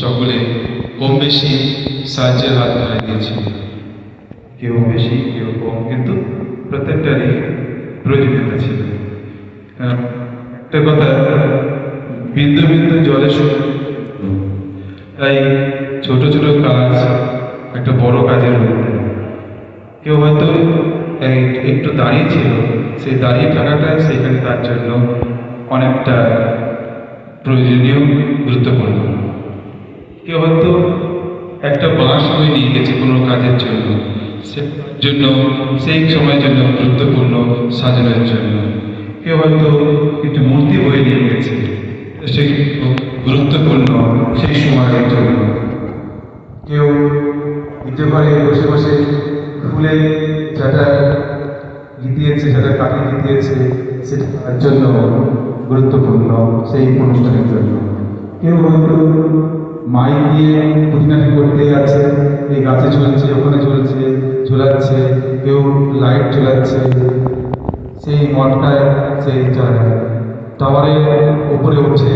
সকলে কম বেশি সাহায্যের হাত ধরে দিয়েছিল কেউ বেশি, কেউ কম, কিন্তু প্রত্যেকটারই প্রয়োজনীয়তা ছিল। একটা কথা, বিন্দু বিন্দু জলে তাই ছোট ছোট কাজ একটা বড় কাজের মধ্যে কেউ হয়তো একটু দাঁড়িয়ে ছিল, সেই দাঁড়িয়ে থাকাটা সেখানে তার জন্য অনেকটা প্রয়োজনীয়, গুরুত্বপূর্ণ। কেউ হয়তো একটা বাঁশ বই নিয়ে গেছে কোনো কাজের জন্য। জন্য, সেই সময়ের জন্য গুরুত্বপূর্ণ সাজানোর জন্য। কেউ হয়তো একটু মূর্তি বই নিয়ে গেছে। সে গুরুত্বপূর্ণ সেই সময়ের জন্য। কেউ নিচে ঘরে বসে বসে ফুলে যাটা গিতিয়েছে, যাটা কাঠে গিতিয়েছে, সেটা তার জন্য গুরুত্বপূর্ণ সেই অনুষ্ঠানের জন্য। কেউ হয়তো মাইক দিয়ে খুঁটিনাটি করতে আছে। এই গাছে ঝুলছে, ওখানে ঝুলছে, ঝুলাচ্ছে, কেউ লাইট ঝুলাচ্ছে সেই মঠটায় সেই টাওয়ারের উপরে উঠছে,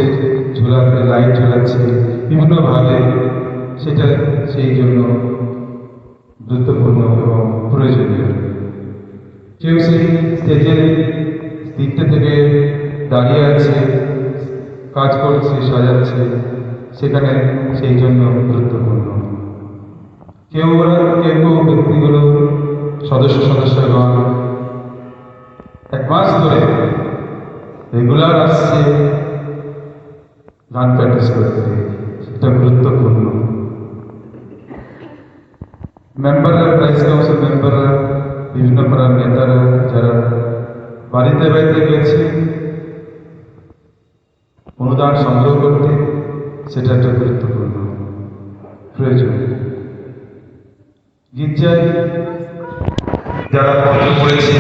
ঝুলাতে লাইট ঝুলাচ্ছে বিভিন্নভাবে সেটা সেই জন্য গুরুত্বপূর্ণ এবং প্রয়োজনীয়। কেউ সেই স্টেজের দিকটা থেকে দাঁড়িয়ে আছে, কাজ করছে, সাজাচ্ছে। সেখানে সেই জন্য গুরুত্বপূর্ণ। কেউ কেউ কেউ ব্যক্তিগুলো সদস্য সদস্যগণ এক মাস ধরে রেগুলার আসছে গান প্র্যাকটিস করতে। সেটা গুরুত্বপূর্ণ। মেম্বাররা প্রাইস কাউন্সিল মেম্বাররা বিভিন্ন পাড়ার নেতারা যারা বাড়িতে বাড়িতে গেছে সেটা একটা গুরুত্বপূর্ণ প্রয়োজন। গির্জায় যারা কষ্ট করেছে,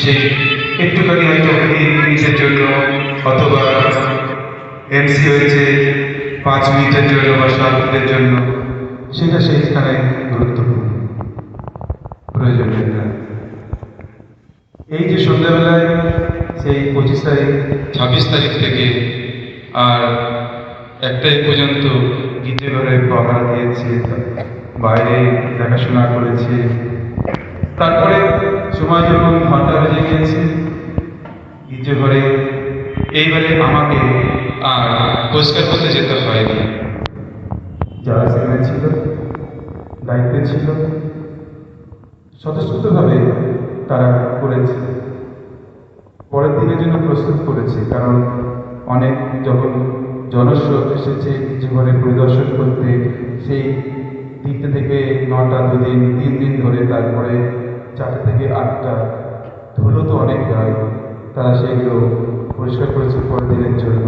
সেই একটুখানি হয়তো মিনিটের জন্য অথবা এমসি হয়েছে পাঁচ মিনিটের জন্য বা সাত মিনিটের জন্য, সেটা সেইখানে গুরুত্বপূর্ণ প্রয়োজনীয়তা এই যে সন্ধ্যাবেলায়, সেই পঁচিশ তারিখ, ছাব্বিশ তারিখ থেকে আর একটাই পর্যন্ত গির্জে ঘরে পাহারা দিয়েছে, বাইরে দেখাশোনা করেছে। তারপরে সময় যখন ঘণ্টা বেজে গিয়েছে গির্জে ঘরে এইবারে আমাকে আর পরিষ্কার করতে যেতে হয়নি। যারা সেখানে ছিল, দায়িত্বে ছিল, স্বতঃস্ফূর্তভাবে তারা করেছে। পরের দিনের জন্য প্রস্তুত করেছে, কারণ অনেক যখন জনস্রোত এসেছে জীবনে পরিদর্শন করতে। সেই তিনটে থেকে নটা দুদিন, তিন দিন ধরে তারপরে চারটে থেকে আটটা ধুলো তো অনেক হয় তারা সেগুলো পরিষ্কার করেছে পরের দিনের জন্য।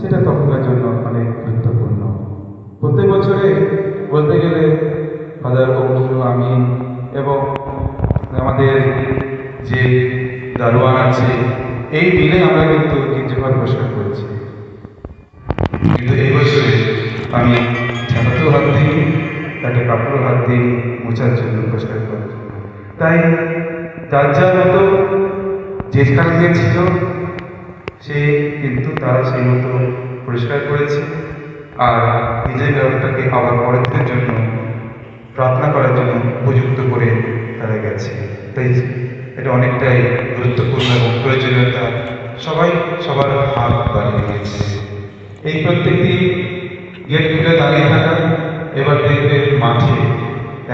সেটা তখনকার জন্য অনেক গুরুত্বপূর্ণ। প্রত্যেক বছরে বলতে গেলে ফাদার অংশু আমি এবং আমাদের যে দারোয়ান আছে, এই মিলে আমরা কিন্তু গির্জাঘর পরিষ্কার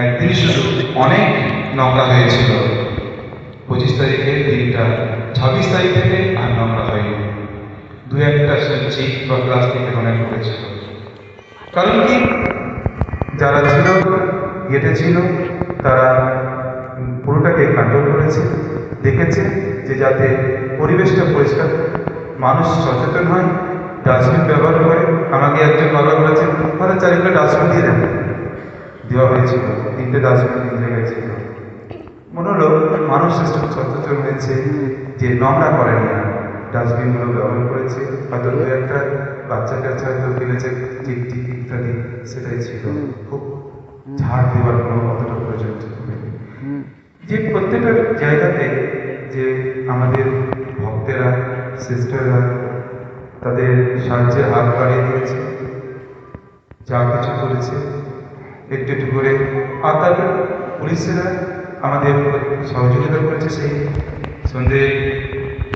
একদিন অনেক নোংরা হয়েছিল। পঁচিশ তারিখের দিনটা, ছাব্বিশ তারিখ থেকে আর নোংরা হয়নি। দু একটা চিপ বা প্লাস্টিকের অনেক পড়েছিল। কারণ কি? যারা ছিল, গেটে ছিল, তারা পুরোটাকে কন্ট্রোল করেছে, দেখেছে যে যাতে পরিবেশটা পরিষ্কার, মানুষ সচেতন হয় ডাস্টবিন ব্যবহার করে। আমাকে একজন বাবা বলেছে তাহলে চারিপাশে ডাস্টবিন দিয়ে দেন দেওয়া হয়েছিল। তিনটে ডাস্টবিন তিন জায়গায় ছিল মনে হলো মানুষ একটু সচেতন হয়েছে যে নোংরা করে না। ডাস্টবিনগুলো ব্যবহার করেছে। হয়তো দু একটা বাচ্চা কাচ্চা হয়তো কিনেছে টিকটিক ইত্যাদি সেটাই ছিল। খুব ঝাড় দেওয়ার কোনো অতটা প্রয়োজন যে প্রত্যেকটা জায়গাতে যে আমাদের ভক্তেরা সিস্টাররা তাদের সাহায্যের হাত বাড়িয়ে দিয়েছে যা কিছু করেছে একটু একটু করে আর তারপর পুলিশেরা আমাদের সহযোগিতা করেছে সেই সন্ধে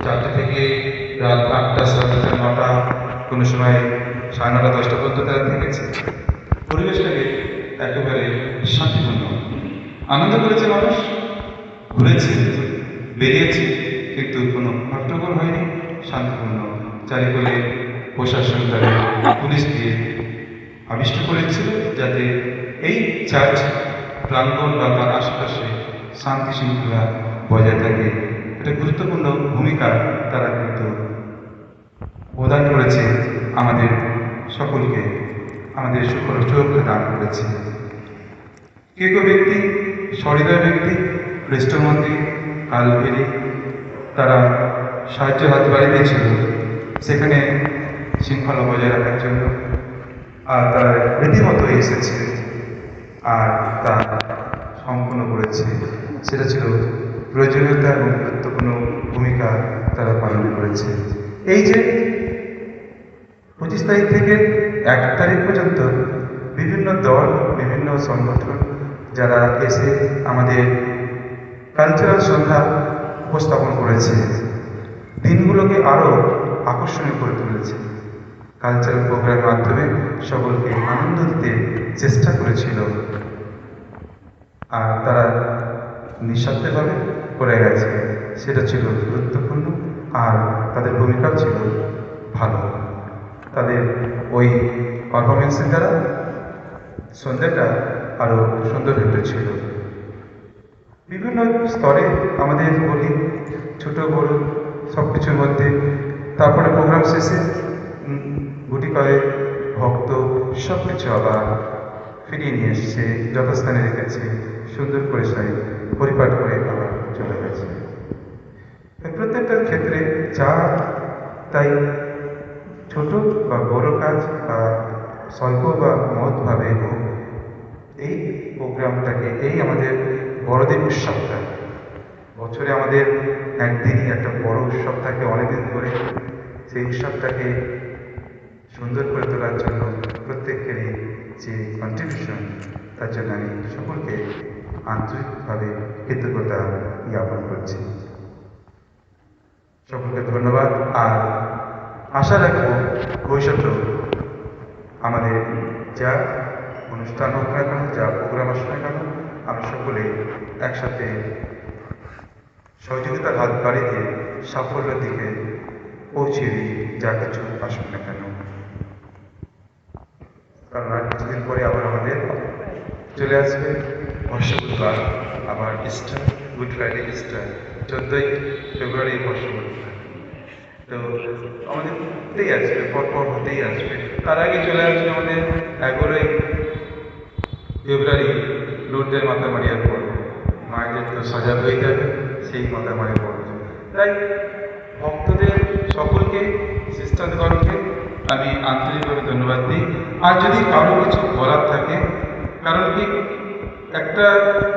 চারটে থেকে রাত আটটা, সাড়ে আটটা, নটা, কোনো সময় সাড়ে নটা, দশটা পর্যন্ত তারা থেকেছে। পরিবেশটাকে একেবারে শান্তিপূর্ণ। আনন্দ করেছে মানুষ, ঘুরেছে, বেরিয়েছে, কিন্তু কোনো হট্টগোল হয়নি, শান্তিপূর্ণ। চারিপাশে প্রশাসন, তাদের পুলিশ দিয়ে আবিষ্ট করেছিল যাতে এই চার্চ প্রাঙ্গণ বা তার আশেপাশে শান্তি শৃঙ্খলা বজায় থাকে। এটা গুরুত্বপূর্ণ ভূমিকা তারা কিন্তু প্রদান করেছে আমাদের সকলকে, আমাদের সকল সুরক্ষা দান করেছে। কে কেউ ব্যক্তি, সহৃদয় ব্যক্তি খ্রিস্টমন্দির কালবেরি, তারা সাহায্য হাত বাড়িয়ে দিয়েছিল, সেখানে শৃঙ্খলা বজায় রাখার জন্য। আর তারা রীতিমতো এসেছে। আর তা সম্পন্ন করেছে। সেটা ছিল প্রয়োজনীয়তা এবং গুরুত্বপূর্ণ ভূমিকা তারা পালন করেছে। এই যে পঁচিশ তারিখ থেকে এক তারিখ পর্যন্ত বিভিন্ন দল, বিভিন্ন সংগঠন যারা এসে আমাদের কালচারাল সন্ধ্যা উপস্থাপন করেছে, দিনগুলোকে আরও আকর্ষণীয় করে তুলেছে। কালচারাল প্রোগ্রামের মাধ্যমে সকলকে আনন্দ দিতে চেষ্টা করেছিল। আর তারা নিঃস্বার্থভাবে করে গেছে। সেটা ছিল গুরুত্বপূর্ণ আর তাদের ভূমিকাও ছিল ভালো। তাদের ওই পারফরমেন্সের দ্বারা সন্ধ্যাটা আরও সুন্দর উঠেছিল বিভিন্ন স্তরে আমাদের বলি, ছোট বড় সব কিছুর মধ্যে, তারপরে প্রোগ্রাম শেষে গুটি কয়েক ভক্ত সব কিছু আবার ফিরিয়ে নিয়ে এসছে, যথাস্থানে রেখেছে, সুন্দর করে সাই পরিপাট করে আবার চলে গেছে। প্রত্যেকটার ক্ষেত্রে যা তাই ছোট বা বড় কাজ বা স্বল্প বা মহৎভাবে হোক, এই প্রোগ্রামটাকে, এই আমাদের বড়দিন উৎসবটা, বছরে আমাদের একদিনই একটা বড় উৎসব থাকে অনেকদিন ধরে, সেই উৎসবটাকে সুন্দর করে তোলার জন্য প্রত্যেকেরই যে কন্ট্রিবিউশন তার জন্য আমি সকলকে আন্তরিকভাবে কৃতজ্ঞতা জ্ঞাপন করছি। সকলকে ধন্যবাদ। আর আশা রাখব ভবিষ্যতেও আমাদের যা অনুষ্ঠান হোক না কেন, যা প্রোগ্রাম আসুক না কেন, আমরা সকলে একসাথে সহযোগিতার হাত বাড়িয়ে সাফল্যের দিকে পৌঁছে দিই, যা কিছু আসুক না কেন কারণ আর কিছুদিন পরে আবার আমাদের চলে আসবে। বর্ষপূর্বার আবার ইস্টার গুড ফ্রাইডে ইস্টার চোদ্দোই ফেব্রুয়ারি বর্ষপূর্বা তো আমাদের হতেই আসবে, পরপর হতেই আসবে। তার আগে চলে আসবে আমাদের এগারোই ফেব্রুয়ারি লোডদের মাথা মারিয়ার পর্ব। মায়েদের তো সজাগ হয়ে যাবে, সেই মাথা মারিয়ার পর্ব। তাই ভক্তদের সকলকে খ্রিস্টানগণকে আমি আন্তরিকভাবে ধন্যবাদ দিই। আর যদি কারও কিছু বলার থাকে কারণ কি? একটা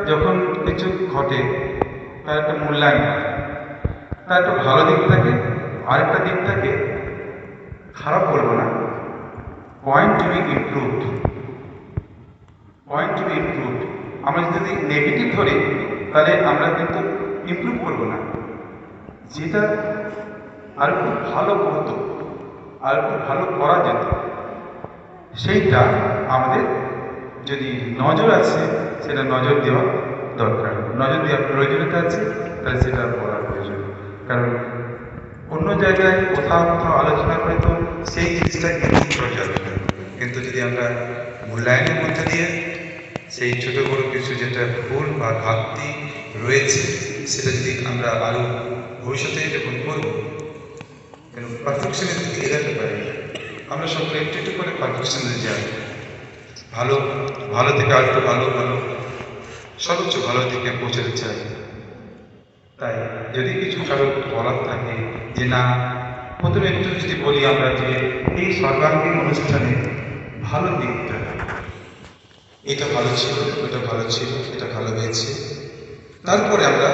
যখন কিছু ঘটে, তার একটা মূল্যায়ন। তার একটা ভালো দিক থাকে, আরেকটা দিক থাকে, খারাপ বলব না। Point to be improved point to be improved আমরা যদি নেগেটিভ ধরি, তাহলে আমরা কিন্তু ইমপ্রুভ করব না। যেটা আর একটু ভালো হতো আর একটু ভালো করা যেত, সেইটা আমাদের যদি নজর আছে, সেটা নজর দেওয়া দরকার। নজর দেওয়ার প্রয়োজনীয়তা আছে, তাহলে সেটা করার প্রয়োজন। কারণ অন্য জায়গায় কোথাও কোথাও আলোচনা করে তো সেই জিনিসটা কিন্তু যাবে কিন্তু যদি আমরা মূল্যায়নের মধ্যে দিয়ে সেই ছোটো বড় কিছু যেটা ভুল বা ঘাটতি রয়েছে, সেটা যদি আমরা আরও ভবিষ্যতে যখন করব পারফেকশনের দিকে এগাতে পারি। আমরা সকলে একটু একটু করে পারফেকশনে যাই। ভালো ভালো থেকে আর একটু ভালো ভালো, সর্বোচ্চ ভালো দিকে পৌঁছাতে চাই। তাই যদি কিছু কারও বলার থাকে যে, না, প্রথমে একটু যদি বলি আমরা যে, এই সর্বাঙ্গীন অনুষ্ঠানে ভালো দিকটা এটা ভালো ছিল ওটা ভালো ছিল, এটা ভালো হয়েছে। তারপরে আমরা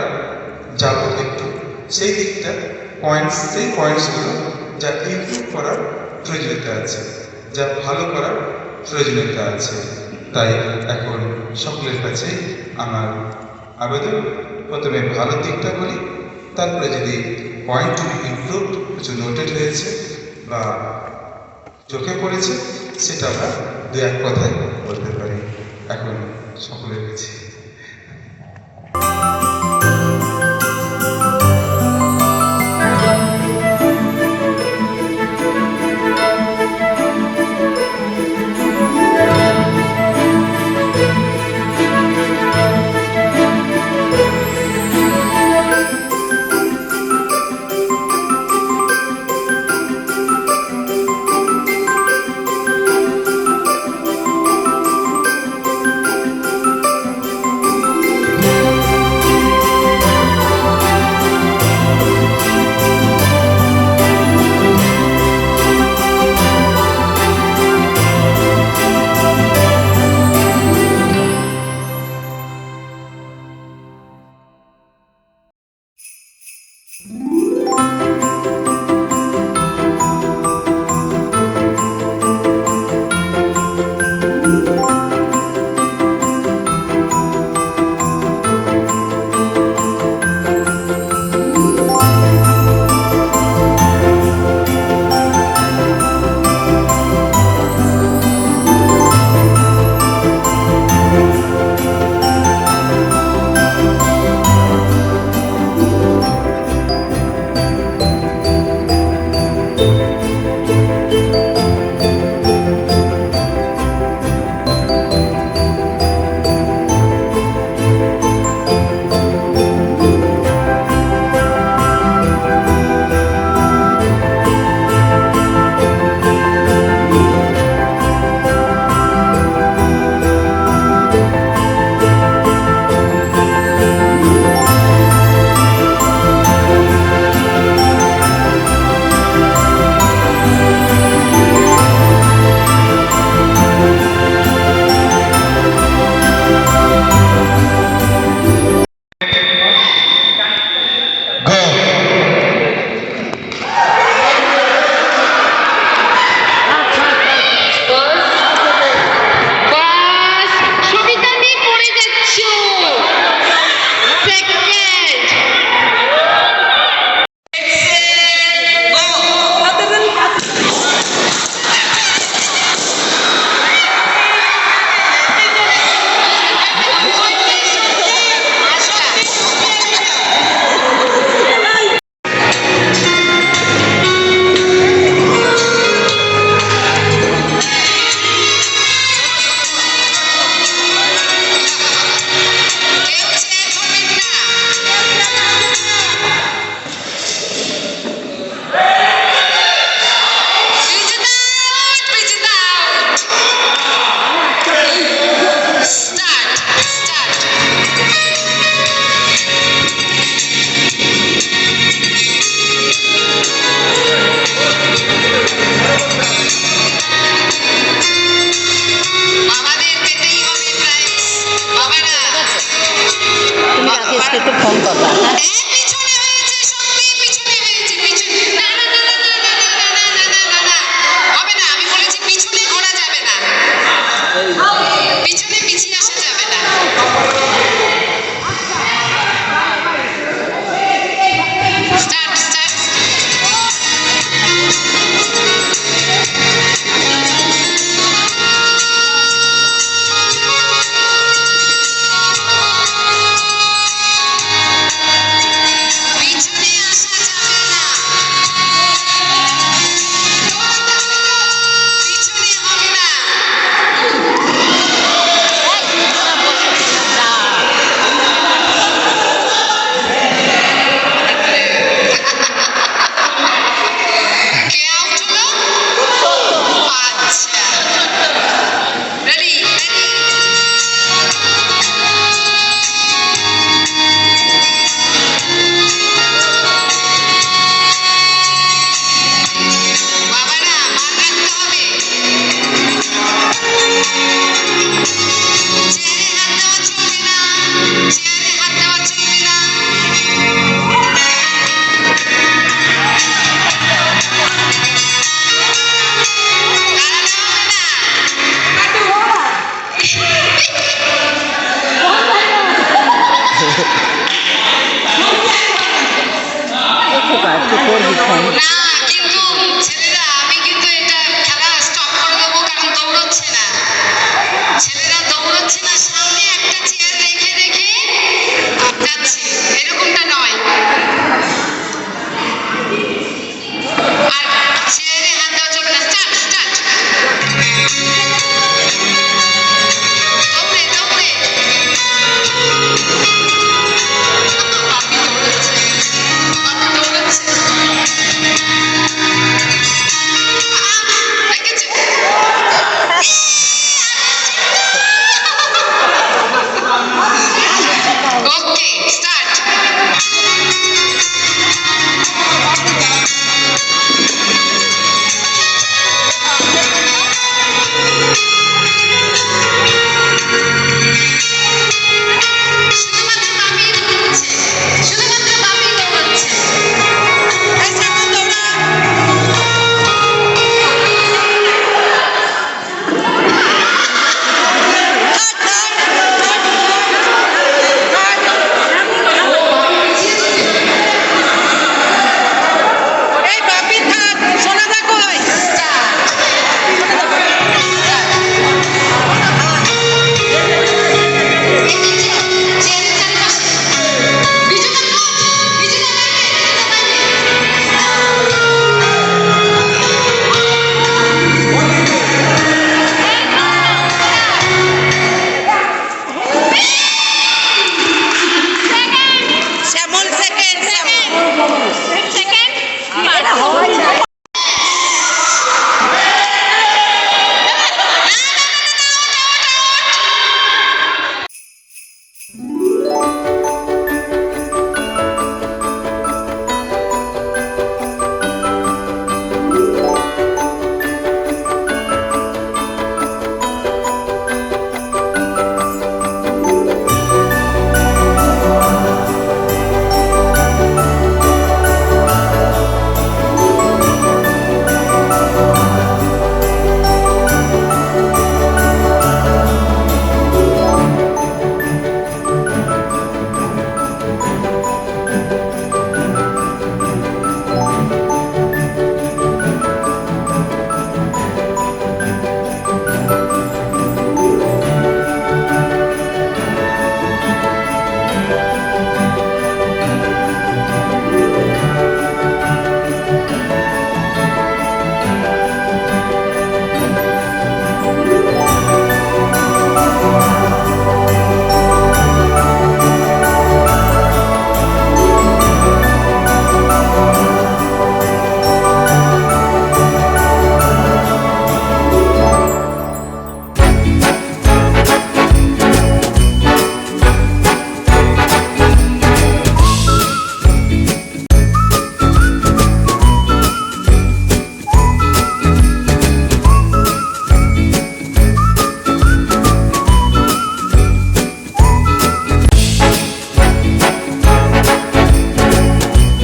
যাব একটু সেই দিকটা পয়েন্টস সেই পয়েন্টসগুলো যা ইমপ্রুভ করার প্রয়োজনীয়তা আছে, যা ভালো করার প্রয়োজনীয়তা আছে। তাই এখন সকলের কাছে আমার আবেদন। প্রথমে ভালো দিকটা বলি, তারপরে যদি পয়েন্ট টু বি কিছু নোটেড হয়েছে বা চোখে পড়েছে, সেটা আমরা দু এক কথায় বলতে পারি। এখন সকলের কাছে